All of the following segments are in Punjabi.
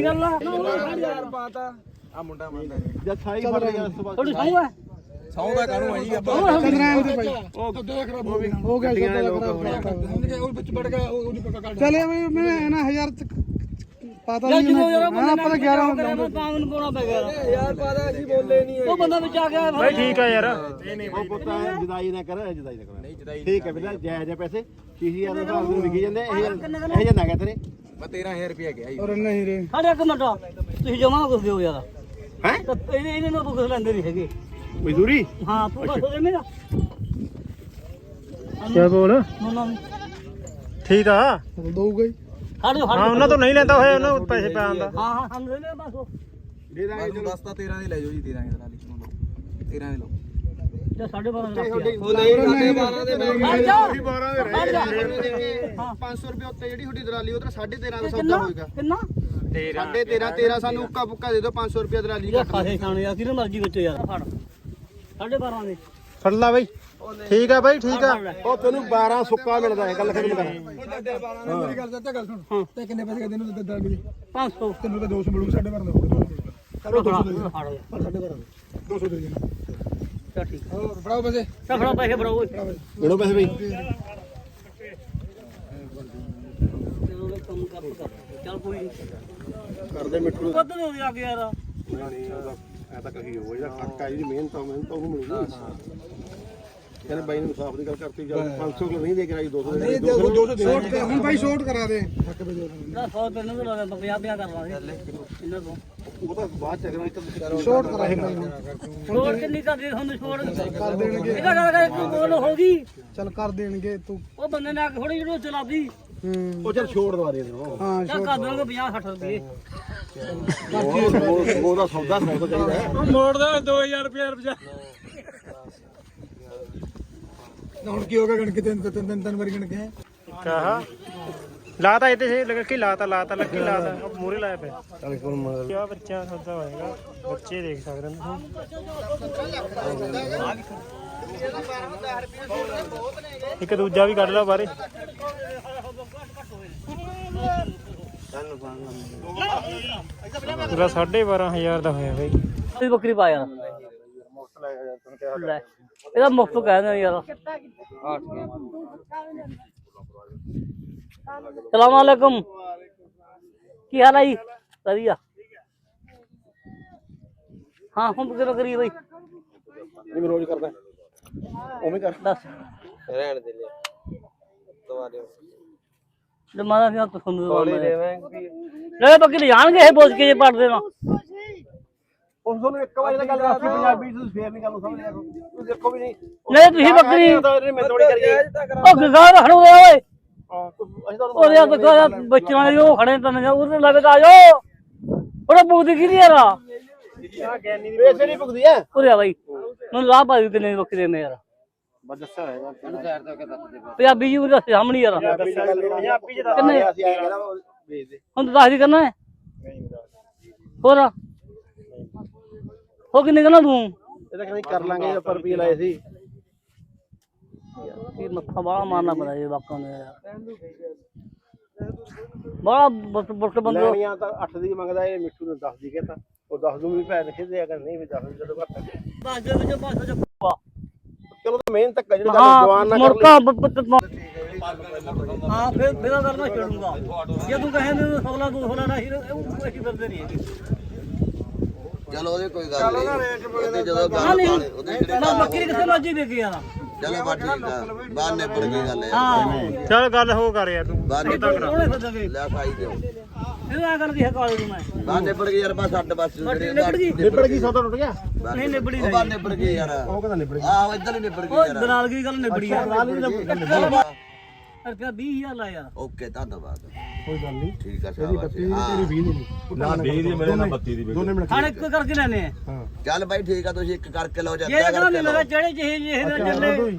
ਕੀ ਗੱਲ ਆ। ਆ। ਮੁੰਡਾ ਮੰਨਦਾ ਨਹੀਂ ਜਦ ਸਾਈ ਫੜ ਲਿਆ ਉਸ ਤੋਂ ਬਾਅਦ ਥੋੜੀ ਸੌਂ ਹੈ ਦਾ ਜੀ ਆਪਾਂ ਹੋ ਗਿਆ ਸੌਦਾ ਖਰਾਬ ਉਹ ਵਿੱਚ ਵੜ ਗਿਆ ਉਹ ਪੱਕਾ ਕੱਢ ਚਲੇ ਮੈਂ ਮੈਂ ਨਾ ਹਜ਼ਾਰ ਚ ਪਤਾ ਯਾਰ ਨਹੀਂ ਯਾਰ ਹਾਂ ਆਪਾਂ ਤਾਂ 11 11 ਪਾਉਣ ਨੂੰ ਪਾਉਣਾ ਪੈ ਗਿਆ। ਯਾਰ ਪਤਾ ਅਸੀਂ ਬੋਲੇ ਨਹੀਂ ਉਹ ਬੰਦਾ ਵਿੱਚ ਆ ਗਿਆ। ਬਈ ਠੀਕ ਆ ਯਾਰ। ਉਹ ਪੁੱਤਾ ਜਦਾਈ ਨਾ ਕਰ ਜਦਾਈ ਨਾ ਕਰ। ਨਹੀਂ ਜਦਾਈ ਠੀਕ ਹੈ ਬਿਲਾ ਜਾਇਜ਼ ਹੈ ਪੈਸੇ 60000 ਦਾ ਹਿਸਾਬ ਨੂੰ ਵਿਕੀ ਜਾਂਦੇ? ਇਹ ਇਹ ਜਿਹਾ ਨਾ ਗਿਆ ਤੇਰੇ। ਮੈਂ 13000 ਰੁਪਇਆ ਗਿਆ ਜੀ ਔਰ ਨਹੀਂ ਰੇ ਸਾਡੇ ਇੱਕ ਮਿੰਟ ਤੁਸੀਂ ਜਮਾ ਕੁਝ ਦਿਓ ਯਾਰ ਹੈ ਤਾਂ ਇਹਨੇ ਇਹਨੇ ਨੂੰ ਕੁਝ ਲੈਂਦੇ ਨਹੀਂ ਹੈਗੇ ਮਜ਼ਦੂਰੀ ਹਾਂ ਤੂੰ ਬਸ ਉਹਦੇ ਮੇਰਾ ਕਿਆ ਬੋਲ ਉਹਨਾਂ ਨੂੰ ਠੀਕ ਆ ਦਊਗਾ ਹੀ ਸਾਡੇ ਹਾਂ ਉਹਨਾਂ ਤੋਂ ਨਹੀਂ ਲੈਂਦਾ ਹੋਇਆ ਉਹਨਾਂ ਨੂੰ ਪੈਸੇ ਪਾਉਣ ਦਾ ਹਾਂ ਹਾਂ ਸਾਨੂੰ ਦੇ ਦੇ ਬਸ ਉਹ। ਦੇ ਬਸ ਤੂੰ ਦੱਸਤਾ 13 ਦੇ ਲੈ ਜਾਓ ਜੀ 13 ਦੇ ਲਾ ਲਈ 13 ਦੇ ਲਓ ਸਾਡੇ ਬਾਰਾਂ ਲੱਖ ਉਹ ਨਹੀਂ 12 ਦੇ ਮੈਂ ਹਟ ਜਾ! 12 ਦੇ ਹਟ ਜਾ! 500 ਰੁਪਏ ਉੱਤੇ ਜਿਹੜੀ ਤੁਹਾਡੀ ਦਲਾਲੀ ਉਹ ਤਾਂ 13.5 ਦਾ ਸੌਦਾ ਕਿੰਨਾ? ਹੋਏਗਾ। ਕਿੰਨਾ? ਸਾਢੇ 13 13 ਸਾਨੂੰ ਉੱਕਾ ਪੁੱਕਾ ਦੇ ਦਿਓ 500 ਰੁਪਏ ਦਲਾਲੀ ਇਹ ਖਾਸੇ ਖਾਣੇ ਆ ਕਿਹਨੇ ਮਰਜ਼ੀ ਵਿੱਚ ਯਾਰ। ਫੜ। ਸਾਡੇ ਬਾਰਾਂ ਦੇ। ਫੜ ਲਾ ਬਈ। ਠੀਕ ਆ ਬਈ ਠੀਕ ਆ। ਉਹ ਤੈਨੂੰ 12 ਸੁੱਕਾ ਮਿਲਦਾ ਹੈ ਗੱਲ ਖਤਮ ਕਰ। ਮੇਰੀ ਗੱਲ ਦੱਸ ਗੱਲ ਸੁਣ। ਤੇ ਕਿੰਨੇ ਪੈਸੇ ਕਹਿੰਦੇ ਨੂੰ ਦਿੱਤਾ ਵੀ 500 ਤੈਨੂੰ ਤਾਂ 200 ਮਿਲੂ ਸਾਡੇ ਭਰਨ ਦਾ ਕਰੋ ਫੜਾ ਫੜ ਯਾਰ। ਸਾਡੇ ਭਰਨ 200 ਦੇ ਦੇਣਾ ਚੱਲ ਠੀਕ ਹੋਰ ਫੜਾਓ ਪੈਸੇ। ਚੱਲ ਫੜਾ ਪੈਸੇ ਫੜਾਓ। ਓਏ ਮਿਲੋ ਪੈਸੇ ਬਈ। ਚਲੋ ਉਹਦਾ ਕੰਮ ਕਰ ਕਰ। ਚੱਲ ਕੋਈ ਨਹੀਂ ਕਰਦੇ ਮਿੱਠੂ ਕਦ ਹੋ ਗਿਆ ਯਾਰ। ਐ ਤਾਂ ਕਹੀ ਹੋ ਜਿਹੜਾ ਖੱਟਾ ਇਹਦੀ ਮਿਹਨਤ ਆ ਮਿਹਨਤ ਉਹਨੂੰ ਮਿਲੂਗੀ। ਕਹਿੰਦੇ ਬਾਈ ਨੂੰ ਸਾਫ਼ ਦੀ ਗੱਲ ਕਰਤੀ ਜਦ 500 ਕਿਲੋ ਨਹੀਂ ਦੇ ਕੇ ਆਈ 200 ਦੇ ਦੇ 200 ਦੇ ਸ਼ੋਰਟ ਹੁਣ ਭਾਈ ਸ਼ੋਰਟ ਕਰਾ ਦੇ। ਦੇ ਨਾ 100 ਤੈਨੂੰ ਵੀ ਲੱਗਦਾ 50 50 ਕਰ ਲਾਂਗੇ ਇਹਨਾਂ ਤੋਂ। ਉਹ ਤਾਂ ਬਾਅਦ ਚ ਅਗਰ ਇੱਕ ਸ਼ੋਰਟ ਕਰਾ ਦੇ ਛੋੜ ਕਿੰਨੀ ਕਰਦੀ ਤੁਹਾਨੂੰ ਛੋੜ ਕਰ ਦੇਣਗੇ। ਇਹਦਾ ਗੱਲ ਕਰ ਤੂੰ ਬੋਲ ਹੋ ਗਈ। ਚੱਲ ਕਰ ਦੇਣਗੇ ਤੂੰ। ਉਹ ਬੰਦੇ ਨੇ ਆ ਕੇ ਥੋੜੀ ਜਿਹੀ ਚਲਾਦੀ ਹੂੰ। ਉਹ ਚਲ ਛੋੜ ਦਵਾ ਦੇ ਦੇਣਾ ਹਾਂ ਚੱਲ ਕਰ ਦਾਂਗੇ 50 60 ਰੁਪਏ। ਉਹ ਉਹਦਾ ਸੌਦਾ ਸੌਦਾ ਚਾਹੀਦਾ। ਮੋੜ ਦਾ 2000 ਰੁਪਏ ਰੁਪਏ ਹੁਣ ਕੀ ਹੋ ਗਿਆ ਗਣ ਕੇ ਤਿੰਨ ਤਿੰਨ ਤਿੰਨ ਤਿੰਨ ਵਾਰੀ ਗਣ ਕੇ ਕਹਾ? ਲਾਤਾ ਇੱਥੇ ਸੇ ਲੱਗ ਕੇ ਲਾਤਾ ਲਾਤਾ ਲੱਗੀ ਲਾਤਾ। ਉਹ ਮੂਰੇ ਲਾਇਆ ਪਿਆ। ਚੱਲ ਕੋਲ ਮਗਰ ਕਿਆ ਬੱਚਾ ਸੌਦਾ ਹੋਏਗਾ? ਬੱਚੇ ਦੇਖ ਸਕਦੇ ਤੁਸੀਂ। ਇੱਕ ਦੂਜਾ ਵੀ ਕੱਢ ਲਾ ਬਾਰੇ ਪੂਰਾ 12500 ਦਾ ਹੋਇਆ ਬਈ। ਇਹ ਬੱਕਰੀ ਪਾ ਯਾਰ ਲੈ। ਇਹਦਾ ਮੁਫਤ ਕਹਿੰਦੇ ਯਾਰ ਸਲਾਮ ਅਲੈਕੁਮ। ਕੀ ਹਾਲ ਹੈ ਜੀ? ਵਧੀਆ। ਹਾਂ ਹੁਣ ਕਿਹੜਾ ਕਰੀ ਬਈ? ਜਿਵੇਂ ਰੋਜ਼ ਕਰਦਾ। ਉਵੇਂ ਕਰ। ਦੱਸ। ਰਹਿਣ ਦੇ ਲੈ ਦਵਾ ਦਿਓ। ਜਮਾਨਾ ਸੀ ਤਾਂ ਤੁਹਾਨੂੰ ਦਵਾ ਲੈ ਬੱਕਰੀ ਜਾਣਗੇ ਇਹ ਬੋਝ ਕੇ ਜੇ ਪੜ ਦੇਣਾ ਉਸ ਤੁਹਾਨੂੰ ਇੱਕ ਵਾਰੀ ਤਾਂ ਗੱਲ ਦੱਸੀ ਪੰਜਾਬੀ ਤੁਸੀਂ ਫੇਰ ਨਹੀਂ ਗੱਲ ਨੂੰ ਸਮਝਿਆ। ਤੁਸੀਂ ਦੇਖੋ ਵੀ ਨਹੀਂ ਨਹੀਂ ਤੁਸੀਂ ਬੱਕਰੀ ਮੈਂ ਥੋੜੀ ਕਰੀ ਉਹ ਗਾਹ ਖੜੋ ਓਏ। ਅਸੀਂ ਤਾਂ ਉਹਦੇ ਆ ਬੱਕਾ ਬੱਚਿਆਂ ਦੇ ਉਹ ਖੜੇ ਤਨ ਜਾ ਉਹਦੇ ਲੱਗ ਆ ਜਾਓ। ਉਹਦਾ ਬੂਦੀ ਕੀ ਨਹੀਂ ਯਾਰ ਪੈਸੇ ਨਹੀਂ ਭੁਗਦੀ ਐ। ਉਰੇ ਆ ਬਾਈ। ਮੈਨੂੰ ਲਾਭ ਪਾਈ ਕਿੰਨੇ ਬੱਕਰੇ ਨੇ ਯਾਰ। ਬਸ ਦੱਸਿਆ ਹੋਏਗਾ ਪੰਜਾਬੀ ਜੀ ਉਹਦੇ ਸਾਹਮਣੇ ਯਾਰ ਪੰਜਾਬੀ ਚ ਕਿੰਨੇ? ਅਸੀਂ ਆਏ ਕਹਿੰਦਾ ਉਹ। ਵੇਚ ਦੇ ਹੁਣ ਦੱਸ ਦੀ ਕਰਨਾ ਹੈ। ਹੋਰ ਹੋ ਕਿੰਨੇ ਕਰਨਾ ਤੂੰ? ਇਹ ਤਾਂ ਕਹਿੰਦੇ ਕਰ ਲਾਂਗੇ ਆਪਾਂ ਰੁਪਏ ਲਾਏ ਸੀ। ਇਹ ਮੱਥਾ ਬਾਹਲਾ ਮਾਰਨਾ ਪੈਂਦਾ ਇਹ ਵਾਕਾਂ ਨੂੰ ਯਾਰ। ਬੜਾ ਬੁੱਟ ਬੁੱਟ ਬੰਦੇ ਲੈਣੀਆਂ ਤਾਂ 8 ਦੀ ਮੰਗਦਾ ਇਹ ਮਿੱਠੂ ਨੂੰ 10 ਦੀ ਕਹਿੰਦਾ ਉਹ 10 ਨੂੰ ਵੀ ਭੈਣ ਖਿੱਦੇ ਅਗਰ ਨਹੀਂ ਵੀ 10 ਜਦੋਂ ਘੱਟ ਬਸ ਦੇ ਵਿੱਚ ਬਸ ਚ ਚਲੋ ਤਾਂ ਮਿਹਨਤ ਤੱਕ ਜਿਹੜੀ ਗੱਲ ਹਾਂ ਜਵਾਨ ਨਾ ਕਰ ਮੁਰਕਾ ਹਾਂ ਫਿਰ ਮੇਰਾ ਗੱਲ ਮੈਂ ਛੇੜੂੰਗਾ ਜੇ ਤੂੰ ਕਹੇ ਮੈਨੂੰ ਸੋਲਾ ਤੂੰ ਨਹੀਂ ਉਹ ਅਸੀਂ ਫਿਰਦੇ ਨਹੀਂ ਚਲੋ ਉਹਦੇ ਕੋਈ ਗੱਲ ਨਹੀਂ। ਉਹਦੀ ਜਦੋਂ ਗੱਲ ਨਹੀਂ। ਪਾਣੀ ਉਹਦੇ ਜਿਹੜੇ ਮੈਂ ਬੱਕਰੀ ਕਿਸੇ ਮਰਜ਼ੀ ਵੇਖ ਯਾਰ ਚਲੋ ਬਾ ਠੀਕ ਆ। ਬਾਹਰ ਨੇ ਪੜ ਗਈ ਗੱਲ ਹਾਂ। ਚੱਲ ਗੱਲ ਹੋ ਕਰ ਯਾਰ ਤੂੰ। ਬਾਹਰ ਨੇ ਫਿਰਦੇ ਲੈ ਖਾਈ ਦਿਓ ਇਹ ਆ ਗੱਲ ਕੀ ਹੈ ਕਾਲੇ ਨੂੰ ਮੈਂ। ਬਾਹਰ ਨੇ ਪੜ ਗਈ ਯਾਰ ਬਸ ਅੱਡ ਬਸ ਜਿਹੜੇ ਨਿਬੜ ਗਈ? ਗਈ ਸੌਦਾ ਟੁੱਟ ਗਿਆ? ਨਹੀਂ ਨਿਬੜੀ ਉਹ ਬਾਹਰ ਨੇ ਪੜ ਗਈ ਯਾਰ। ਉਹ ਕਹਿੰਦਾ ਨਿਬੜ ਆਹੋ ਇੱਧਰ ਹੀ ਨਿਬੜ ਗਈ ਉਹ ਯਾਰ। ਦਲਾਲ ਕੀ ਗੱਲ ਨਿਬੜੀ ਯਾਰ ਰੁਪਿਆ 20000 ਲਾ ਯਾਰ ਓਕੇ ਧੰਨਵਾਦ। ਕੋਈ ਗੱਲ ਨਹੀਂ। ਠੀਕ ਆ ਸ਼ਾਬਾਸ਼। ਹਾਂ। 20 ਦੀ ਨਾ 20 ਦੀ ਮੇਰੇ ਨਾਲ 32 ਦੀ ਦੋਨੇ ਮਿੰਟ ਹਾਂ ਇੱਕ ਕਰਕੇ ਲੈਨੇ ਆ। ਹਾਂ। ਚੱਲ ਬਾਈ ਠੀਕ ਆ ਤੁਸੀਂ ਇੱਕ ਕਰਕੇ ਲਓ ਜਾਂ ਜੇ ਅੱਧਾ ਕਹਿੰਦਾ ਕਰਕੇ ਮੇਰਾ ਲਓ। ਜਿਹੜੇ ਜਿਹੇ ਜਿਹੇ ਦੇ ਚੱਲ। ਚੱਲੇ ਦੋ ਹੀ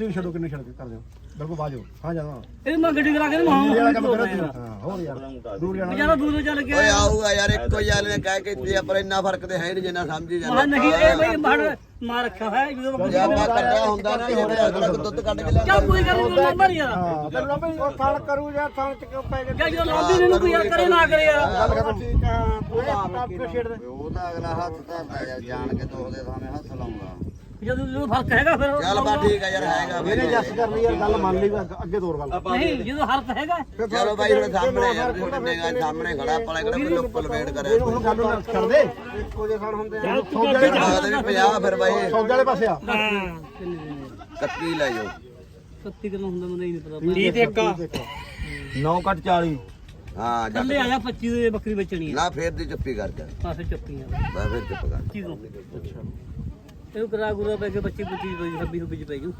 32 ਛੱਡੋ ਕਿੰਨੇ ਛੱਡ ਕੇ ਕਰ ਦਿਓ। ਬਿਲਕੁਲ ਬਾਜੋ ਹਾਂ ਜਾਣਾ। ਇਹ ਮੈਂ ਗੱਡੀ ਕਰਾ ਕੇ ਨਾ ਮਾਂ ਵਾਲਾ ਕੰਮ ਕਰੋ ਹਾਂ ਹੋਰ ਯਾਰ। ਦੂਰ ਜਾਣਾ। ਵਿਚਾਰਾ ਦੂਰ ਤੋਂ ਚੱਲ ਕੇ ਓਏ ਆਊਗਾ ਯਾਰ ਇੱਕੋ ਗੱਲ ਨੇ ਕਹਿ ਕੇ ਦਿੱਤੀ ਆ, ਪਰ ਇੰਨਾ ਫ਼ਰਕ ਤੇ ਹੈ ਨਹੀਂ ਜਿੰਨਾ ਸਮਝੀ ਜਾਂਦੇ। ਨਹੀਂ ਇਹ ਬਈ ਮਾਰ ਮਾਰ ਰੱਖਿਆ ਹੈ ਜਦੋਂ ਹੁੰਦਾ ਨਾ ਜਿਹੜੇ ਅਗਲਾ ਕੋਈ ਦੁੱਧ ਕੱਢ ਕੇ ਲਿਆ ਚੱਲ ਕੋਈ ਗੱਲ ਨਹੀਂ ਨੰਬਰ ਯਾਰ ਹਾਂ ਤੈਨੂੰ ਲੱਭੇ ਉਹ ਥਣ ਕਰੂ ਜਾਂ ਥਣ ਚ ਕਿਉਂ ਪੈ ਜਾਂ ਜਦੋਂ ਲਾਉਂਦੀ ਨਹੀਂ ਕੋਈ ਯਾਰ ਕਰੇ ਨਾ ਕਰੇ ਯਾਰ ਗੱਲ ਖਤਮ ਠੀਕ ਆ ਤੂੰ ਆਪ ਕਿਉਂ ਛੇੜਦਾ? ਉਹ ਤਾਂ ਅਗਲਾ ਹੱਥ ਤਾਂ ਪੈ ਜਾ ਜਾਣ ਕੇ ਦੋਸਦੇ ਸਾਹਮਣੇ ਹੱਥ ਲਾਉਂਗਾ ਜਦੋਂ ਜਦੋਂ ਫ਼ਰਕ ਹੈਗਾ ਫਿਰ ਚੱਲ ਬਾ ਠੀਕ ਆ ਯਾਰ ਹੈਗਾ ਬਈ। ਇਹਨੇ ਜੱਸ ਕਰ ਲਈ ਯਾਰ ਗੱਲ ਮੰਨ ਲਈ ਅੱਗੇ- ਅੱਗੇ ਤੋਰ ਗੱਲ। ਨਹੀਂ ਜਦੋਂ ਹਰਤ ਹੈਗਾ। ਚਲੋ ਬਾਈ ਹੁਣ ਸਾਹਮਣੇ ਯਾਰ ਕਿੰਨੇ ਗਾ ਸਾਹਮਣੇ ਖੜਾ ਆਪਾਂ ਕਿਹੜਾ ਕੋਈ ਲੋਕਲ ਵੇਟ ਕਰਿਆ। ਹੁਣ ਗੱਲ ਨੂੰ ਛੱਡ ਦੇ। ਇੱਕੋ ਜਿਹੇ ਥਣ ਹੁੰਦੇ ਆ। ਸੌਦੇ ਵਾਲੇ ਉਹਦੇ ਵੀ 50 ਫਿਰ ਬਾਈ। ਸੌਦੇ ਵਾਲੇ ਪਾਸੇ ਆ। 31 ਲੈ ਜਾਓ 30 ਕਿਲੋ ਹੁੰਦਾ ਮੈਨੂੰ ਨਹੀਂ ਪਤਾ। 30 ਤੇ ਇੱਕ। 9 ਕੱਟ 40 ਹਾਂ ਜਾ ਥੱਲੇ ਆ ਜਾ 25 ਦੇ ਬੱਕਰੀ ਵੇਚਣੀ ਆ। ਨਾ ਫੇਰ ਦੀ ਚੁੱਪੀ ਕਰ ਜਾ ਪਾਸੇ ਚੱਪੀਆਂ। ਬਾ ਫੇਰ ਚੁੱਪ ਕਰ। 25 ਤੋਂ। ਇਹ ਕਰਾ ਗੁਰਾ ਪੈ ਕੇ 25 25 ਪੈ 26 26 ਪੈ ਜੂ।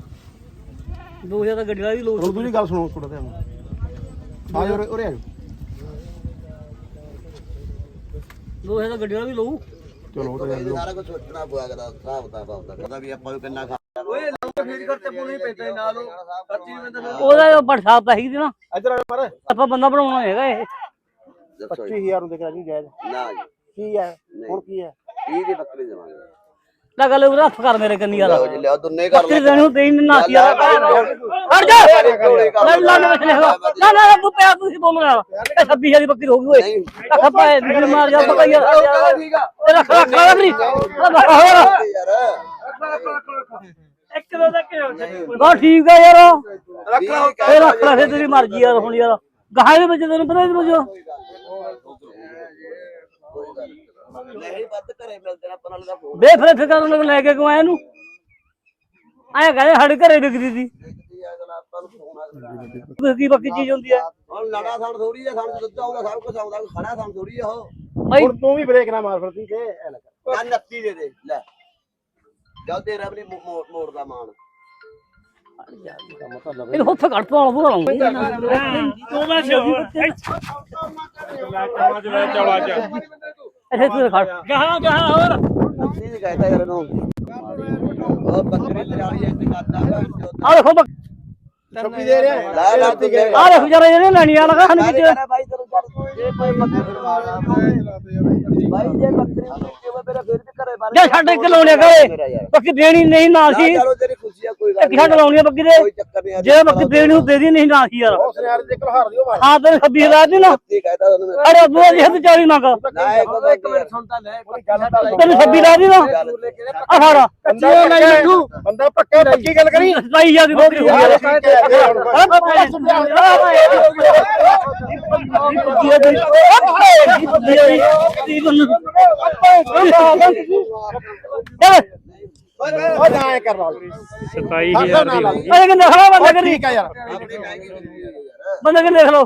2000 ਦਾ ਗੱਡੀ ਵਾਲਾ ਵੀ ਲੋਡ ਰੁਕ ਜੀ ਗੱਲ ਸੁਣੋ ਥੋੜਾ ਧਿਆਨ। ਆ ਜਾ ਉਰੇ ਉਰੇ ਆ ਜਾਓ। 2000 ਦਾ ਗੱਡੀ ਵਾਲਾ ਵੀ ਲਊ। ਚਲੋ ਉਹ ਤਾਂ ਇਹ ਸਾਰਾ ਕੁਝ ਸੋਚਣਾ ਪਊਗਾ ਦਾ ਹਿਸਾਬ ਕਿਤਾਬ ਆਪਦਾ। ਕਹਿੰਦਾ ਵੀ ਆਪਾਂ ਨੂੰ ਕਿੰਨਾ ਖਾ ਉਹਦਾ ਬਰਸਾਤ ਤਾਂ ਹੈਗੀ ਸੀ ਨਾ। ਇੱਧਰ ਆ ਪਰ ਆਪਾਂ ਬੰਦਾ ਬਣਾਉਣਾ ਹੈਗਾ ਇਹ। ਦੱਸੋ ਜੀ। 25000 ਨੂੰ ਦੇਖ ਰਾਜੂ ਜਾਇਜ਼। ਨਾ ਜੀ। ਕੀ ਹੈ? ਹੁਣ ਕੀ ਹੈ? 30 ਦੀ ਬੱਕਰੀ ਦੇਵਾਂਗੇ? ਲੈ ਗੱਲ ਉਹ ਹੱਥ ਕਰ ਮੇਰੇ ਕੰਨੀ ਵਾਲਾ ਲਓ ਜੀ ਲਿਓ ਦੁੰਨੇ ਕਰ ਬੱਕਰੀ ਲੈ ਦੇਣੀ ਨੂੰ ਦੇਣ ਨਾ ਯਾਰ ਹਟ ਜਾ ਲੈ ਲਾ ਨਾ ਨਾ ਨਾ ਤੂੰ ਪਿਆ ਤੁਸੀਂ ਬੋਲਣਾ ਇਹ 26000 ਦੀ ਬੱਕਰੀ ਹੋ ਗਈ ਓਏ ਅੱਖਾਂ ਪਾਏ ਨਿਕਲ ਮਾਰ ਜਾ ਪਤਾ ਯਾਰ ਠੀਕ ਆ ਰੱਖ ਰੱਖ ਲੈ ਬੱਕਰੀ ਹੋਰ ਯਾਰ ਇੱਕ ਦੋ ਤੱਕ ਬਾ ਠੀਕ ਆ ਯਾਰ ਰੱਖ ਲੈ ਫਿਰ ਤੇਰੀ ਮਰਜ਼ੀ ਯਾਰ ਹੁਣ ਯਾਰ ਗਾਹਾਂ ਦੇ ਵਿੱਚ ਤੈਨੂੰ ਪਤਾ ਨਹੀਂ ਮੁਝੋ ਨਹੀਂ ਵੱਧ ਘਰੇ ਮਿਲਦੇ ਨੇ ਆਪਾਂ ਨਾਲ ਦਾ ਫੋਨ। ਬੇ ਫਿਰ ਫਿਕਰ ਉਹਨੂੰ ਲੈ ਕੇ ਕਿਉਂ ਆਇਆ ਇਹਨੂੰ? ਆਇਆ ਕਹਿੰਦੇ ਸਾਡੇ ਘਰੇ ਵਿਕਦੀ ਸੀ। ਆਪਾਂ ਨੂੰ ਫੋਨ ਆ ਕੀ ਬਾਕੀ ਚੀਜ਼ ਹੁੰਦੀ ਹੈ। ਹੁਣ ਲੜਾ ਥਣ ਥੋੜੀ ਆ ਥਣ ਦੁੱਧ ਆਉਂਦਾ ਸਭ ਕੁਝ ਆਉਂਦਾ ਖੜਾ ਥਣ ਥੋੜੀ ਆ ਉਹ। ਭਾਈ ਹੁਣ ਤੂੰ ਵੀ ਬ੍ਰੇਕ ਨਾ ਮਾਰ ਫਿਰ ਤੀ ਤੇ ਐ ਨਾ ਕਰ। ਆ 29 ਦੇ ਦੇ ਲੈ। ਜਾ ਤੇਰਾ ਵੀ ਨੀ ਮੋ- ਮੋੜ ਦਾ ਮਾਨ ਇਹ ਹੱਥ ਘੜ ਪਾਉਣਾ ਪੂਰਾ ਲਾਉਂਗਾ ਤੂੰ ਮੈਂ ਚਲੋ ਅੱਜ ਅੱਛਾ ਤੂੰ ਖੜ। ਕਹਾਂ ਕਹਾਂ ਹੋਰ। ਨਹੀਂ ਯਾਰ ਉਹ ਬੱਕਰੀ ਇੱਥੇ ਕਰਦਾ ਆ ਦੇਖੋ ਬੱਕ- ਛੱਪੀ ਦੇ ਰਿਹਾ। ਹੈ। ਲੈ ਲੈ ਤੂੰ ਦੇ। ਆ ਦੇਖੋ ਜਰਾ ਇਹਨੇ ਲੈਣੀ ਆ ਲਗਾ ਹਨ ਵਿੱਚ ਜੇ ਕੋਈ ਬੱਕਰੀ ਭਾਈ ਜੇ ਬੱਕਰੀ ਨੂੰ ਕਿਵੇਂ ਮੇਰਾ ਫੇਰ ਵੀ ਘਰੇ ਬਾਰੇ ਜੇ ਸਾਡੇ ਇੱਕ ਲਾਉਣੇ ਕਰੇ ਬੱਕੀ ਦੇਣੀ ਨਹੀਂ ਨਾ ਸੀ ਚਲੋ ਕੋਈ ਗੱਲ ਛੱਡ ਲਾਉਣੀ ਆ ਬੱਕੀ ਦੇ ਕੋਈ ਚੱਕਰ ਨਹੀਂ ਜੇ ਬੱਕੀ ਦੇਣੀ ਨੂੰ ਦੇ ਦੀ ਨਹੀਂ ਨਾ ਸੀ ਯਾਰ ਉਸ ਦੇ ਹਾਰ ਦਿਓ ਹਾਂ ਤੈਨੂੰ 26 ਹਜ਼ਾਰ ਦੀ ਨਾ ਅਰੇ ਦੋ ਜਿਹੇ ਤੇ 40 ਮੰਗ ਨਾ ਇੱਕ ਇੱਕ ਮਿੰਟ ਸੁਣਦਾ ਲੈ ਗੱਲ ਤਾਂ ਤੈਨੂੰ 26 ਲਾ ਦੀ ਨਾ ਆ ਫੜ ਬੰਦਾ ਪੱਕਾ ਬੰਦਾ ਪੱਕਾ ਪੱਕੀ ਗੱਲ ਕਰੀ 27000 ਦੀ ਬੱਕਰੀ ਹੋ ਗਈ ਉਹ ਨਾ ਐ ਕਰ ਲਾ 27000 ਦੀ ਹੋ ਗਈ ਅਰੇ ਕਿ ਦੇਖ ਲਓ ਬੰਦਾ ਕਰੀ ਠੀਕ ਆ ਯਾਰ। ਆਪਣੀ ਮਹਿੰਗੀ ਹੁੰਦੀ ਹੈ ਯਾਰ। ਬੰਦਾ ਕਿ ਦੇਖ ਲਓ।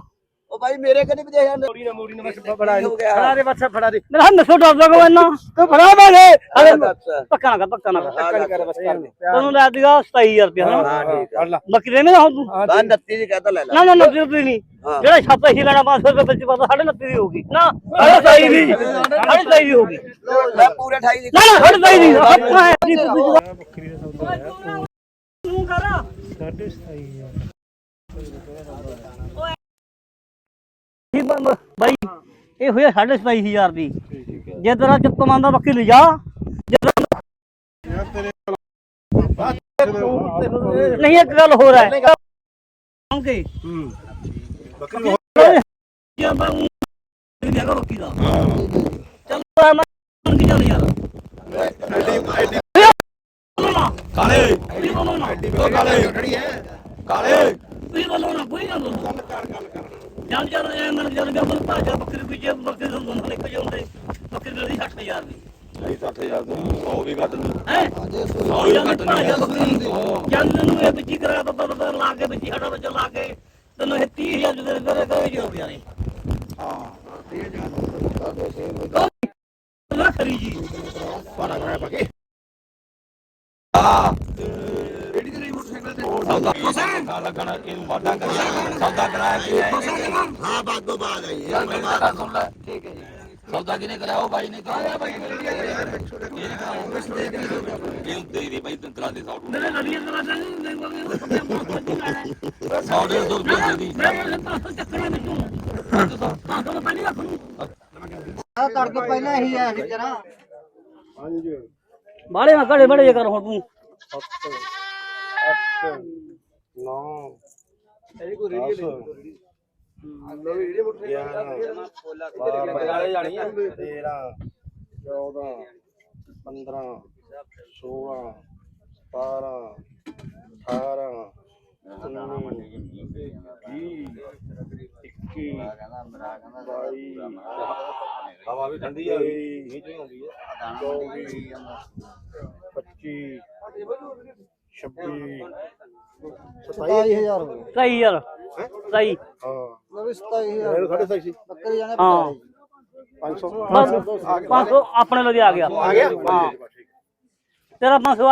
ਉਹ ਭਾਈ ਮੇਰੇ ਕਦੇ ਵੀ ਦੇਖਿਆ ਮੋੜੀ ਨਾ ਮੋੜੀ ਨਾ ਬਸ ਬੜਾ ਹੋ ਗਿਆ। ਦੇ ਬੱਚਾ ਫੜਾ ਦੇ। ਮੇਰਾ ਨਸੋ ਡਰਦਾ ਕੋ ਇੰਨਾ? ਤੂੰ ਫੜਾ ਦੇ ਅਰੇ ਦੱਸ। ਪੱਕਾ ਨਾ ਕਰ ਪੱਕਾ ਨਾ ਕਰ। ਧੱਕਾ ਨਹੀਂ ਕਰ ਬਸ ਕਰ। ਦੇ ਤੈਨੂੰ ਲੈ ਦੇਗਾ 27000 ਰੁਪਇਆ ਹਾਂ ਠੀਕ ਆ। ਫੜ ਲਾ ਬੱਕਰੀ ਦੇ ਨਾ ਹੁਣ ਤੂੰ? ਬਾ 29 ਦੀ ਕਹਤਾ ਲੈ ਲੈ। ਨਾ ਨਾ 90 ਰੁਪਏ ਨਹੀਂ। ਜਿਹੜਾ ਛਾਪਾ ਹੀ ਲੈਣਾ 500 ਰੁਪਏ ਵਿੱਚ ਪਤਾ 29 ਦੀ ਹੋਊਗੀ। ਨਾ 27 ਦੀ। 27 ਦੀ ਹੋਊਗੀ। ਮੈਂ ਪੂਰੇ 28 ਦੀ ਨਾ ਨਾ 27 ਦੀ। ਆਪਣਾ ਹੈ ਜੀ ਤੁਸੀਂ ਬੱਕਰੀ ਦਾ ਸੌਦਾ ਹੋਇਆ ਤੂੰ ਕਰ। 27000 ਠੀਕ ਬਾਈ ਇਹ ਹੋਇਆ 27500 ਦੀ। ਜੇ ਤੇਰਾ ਚਿੱਤ ਮੰਨਦਾ ਬੱਕੀ ਲਿਜਾ ਨਹੀਂ ਇੱਕ ਗੱਲ ਹੋਰ ਹੈ। ਕਿਉਂਕਿ ਬੱਕਰੀ ਯਾਰ ਮੈਂ ਊਂ ਨਹੀਂ ਦੇਗਾ ਬੱਕੀ ਦਾ। ਚੱਲ ਆ ਮੈਂ ਕੇ ਚੱਲ ਯਾਰ। ਕਾਲੇ। ਕਾਲੇ। ਕਾਲੇ ਖੜੀ ਹੈ ਕਾਲੇ। ਕੋਈ ਬੋਲੋ ਨਾ ਕੋਈ ਨਾ ਬੋਲੋ ਜਾਨ ਜਾਨ ਐ ਮਨ ਜਨ ਗਾ ਮਨ ਭਾਜਾ ਬੱਕਰੀ ਵੀ ਜੇ ਬੱਕਰੀ ਨੂੰ ਮਨ ਲੈ ਕੇ ਜਾਂਦੇ ਬੱਕਰੀ ਦੀ 60000 ਦੀ। ਨਹੀਂ 60000 ਦੇ 100 ਵੀ ਘੱਟ ਦੇ। ਹੈ? ਸੌ ਘੱਟ ਨਹੀਂ ਜਨ ਨੂੰ ਇਹ ਵਿੱਚ ਕਰਾ ਬੱਬਾ ਬੱਬਾ ਲਾ ਕੇ ਵਿੱਚ ਹਟਾ ਵਿੱਚ ਲਾ ਕੇ। ਤੈਨੂੰ ਇਹ 30000 ਦੇ ਦੇ ਦੇ ਦੇ ਜੋ। ਪਿਆਰੇ ਹਾਂ 30000 ਨਾ ਖਰੀ ਜੀ ਪਾਣਾ ਕਰਾ ਪਕੇ ਹਾਂ ਬਾਗੋ ਬਾਗ ਹੈ। ਠੀਕ ਹੈ ਜੀ। ਸੌਦਾ ਕਿਨੇ ਕਰਾਇਆ? ਉਹ ਬਾਈ ਨੇ ਕਰਾਇਆ ਬਾਈ। ਨੇ ਇਹ ਦੇ ਦੇ ਬਾਈ ਤੰਤਰਾ ਦੇ ਸੌ ਮੇਰੇ ਨਵੀਂ ਕਰਾ ਦੇ ਸੌ ਡੇਢ ਸੌ ਰੁਪਏ ਦੇ ਦੀ। ਮੈਂ ਪਾਸ ਚੱਕਣਾ ਨਹੀਂ ਤੋਂ ਪਹਿਲੀ ਰੱਖ ਨੂੰ ਤੜਕੇ ਪਹਿਲਾਂ ਹੀ ਆਇਆ ਸੀ ਜਰਾ। ਪੰਜ ਬਾਲੇ ਮੈਂ ਘੜੇ ਬੜੇ ਕਰ ਹੁਣ ਤੂੰ। ਸੱਤ ਅੱਠ ਨੌ ਇਹ ਕੋਈ ਦਸ ਗਿਆਰਾਂ। ਬਾਰਾਂ ਜਾਣੀ ਆ। ਤੇਰਾਂ ਚੌਦਾਂ ਪੰਦਰਾਂ ਸੋਲਾਂ ਸਤਾਰਾਂ ਅਠਾਰਾਂ ਉੱਨੀ ਵੀਹ ਇੱਕੀ। ਬਾਈ ਹਵਾ ਵੀ ਠੰਡੀ ਆ। ਗਈ ਚੌਵੀ ਪੱਚੀ ਛੱਬੀ ਸਤਾਈ 27000 ਹੋ ਗਏ ਸਹੀ ਯਾਰ ਸਹੀ ਹਾਂ। ਲਓ 27000 ਮੈਨੂੰ ਸਾਢੇ ਸਤਾਈ ਸੀ। ਬੱਕਰੀ ਜਾਣੇ ਹਾਂ। 500 ਬਸ 500 ਆਪਣੇ ਲਈ ਆ ਗਿਆ। ਆ ਗਿਆ? ਹਾਂ। ਤੇਰਾ 500